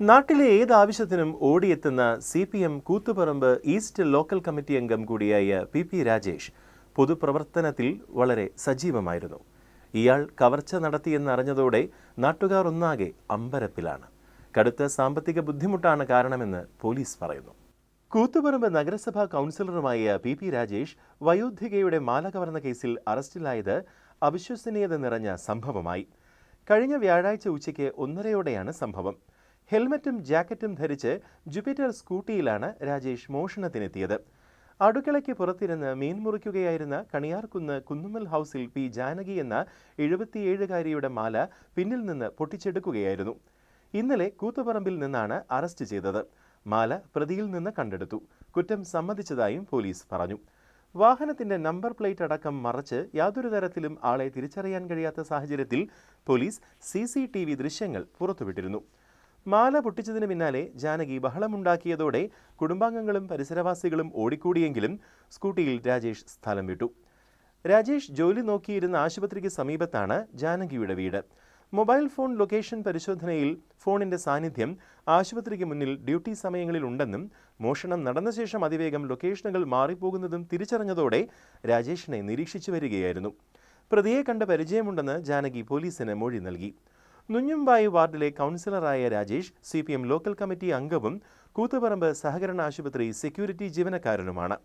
നാട്ടിലെ ഏത് ആവശ്യത്തിനും ഓടിയെത്തുന്ന C P M Koothuparamba east local committee അംഗം കൂടിയായ പി പി രാജേഷ് പൊതുപ്രവർത്തനത്തിൽ വളരെ സജീവമായിരുന്നു. ഇയാൾ കവർച്ച നടത്തിയെന്നറിഞ്ഞതോടെ നാട്ടുകാർ ഒന്നാകെ അമ്പരപ്പിലാണ്. കടുത്ത സാമ്പത്തിക ബുദ്ധിമുട്ടാണ് കാരണമെന്ന് പോലീസ് പറയുന്നു. കൂത്തുപറമ്പ് നഗരസഭാ കൗൺസിലറുമായ പി പി രാജേഷ് വയോധികയുടെ മാല കവർന്ന കേസിൽ അറസ്റ്റിലായത് അവിശ്വസനീയത നിറഞ്ഞ സംഭവമായി. കഴിഞ്ഞ വ്യാഴാഴ്ച ഉച്ചയ്ക്ക് ഒന്നരയോടെയാണ് സംഭവം. ഹെൽമറ്റും ജാക്കറ്റും ധരിച്ച് ജുപ്പിറ്റർ സ്കൂട്ടിയിലാണ് രാജേഷ് മോഷണത്തിനെത്തിയത്. അടുക്കളയ്ക്ക് പുറത്തിരുന്ന് മീൻ മുറിക്കുകയായിരുന്ന കണിയാർകുന്ന് കുന്നുമ്മൽ ഹൗസിൽ പി. ജാനകി എന്ന എഴുപത്തിയേഴുകാരിയുടെ മാല പിന്നിൽ നിന്ന് പൊട്ടിച്ചെടുക്കുകയായിരുന്നു. ഇന്നലെ കൂത്തുപറമ്പിൽ നിന്നാണ് അറസ്റ്റ് ചെയ്തത്. മാല പ്രതിയിൽ നിന്ന് കണ്ടെടുത്തു. കുറ്റം സമ്മതിച്ചതായും പോലീസ് പറഞ്ഞു. വാഹനത്തിന്റെ നമ്പർ പ്ലേറ്റ് അടക്കം മറച്ച് യാതൊരു തരത്തിലും ആളെ തിരിച്ചറിയാൻ കഴിയാത്ത സാഹചര്യത്തിൽ പോലീസ് സി ദൃശ്യങ്ങൾ പുറത്തുവിട്ടിരുന്നു. മാല പൊട്ടിച്ചതിന് പിന്നാലെ ജാനകി ബഹളമുണ്ടാക്കിയതോടെ കുടുംബാംഗങ്ങളും പരിസരവാസികളും ഓടിക്കൂടിയെങ്കിലും സ്കൂട്ടിയിൽ രാജേഷ് സ്ഥലം വിട്ടു. രാജേഷ് ജോലി നോക്കിയിരുന്ന ആശുപത്രിക്ക് സമീപത്താണ് ജാനകിയുടെ വീട്. മൊബൈൽ ഫോൺ ലൊക്കേഷൻ പരിശോധനയിൽ ഫോണിന്റെ സാന്നിധ്യം ആശുപത്രിക്ക് മുന്നിൽ ഡ്യൂട്ടി സമയങ്ങളിൽ ഉണ്ടെന്നും മോഷണം നടന്ന ശേഷം അതിവേഗം ലൊക്കേഷനുകൾ മാറിപ്പോകുന്നതും തിരിച്ചറിഞ്ഞതോടെ രാജേഷിനെ നിരീക്ഷിച്ചു വരികയായിരുന്നു. പ്രതിയെ കണ്ട പരിചയമുണ്ടെന്ന് ജാനകി പോലീസിന് മൊഴി നൽകി. നുഞ്ഞുംബായി വാർഡിലെ കൗൺസിലറായ Rajesh C P M local committee അംഗവും കൂത്തുപറമ്പ് സഹകരണ ആശുപത്രി സെക്യൂരിറ്റി ജീവനക്കാരനുമാണ്.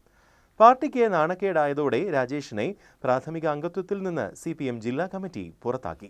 പാർട്ടിക്ക് നാണക്കേടായതോടെ രാജേഷിനെ പ്രാഥമിക അംഗത്വത്തിൽ നിന്ന് സി ജില്ലാ കമ്മിറ്റി പുറത്താക്കി.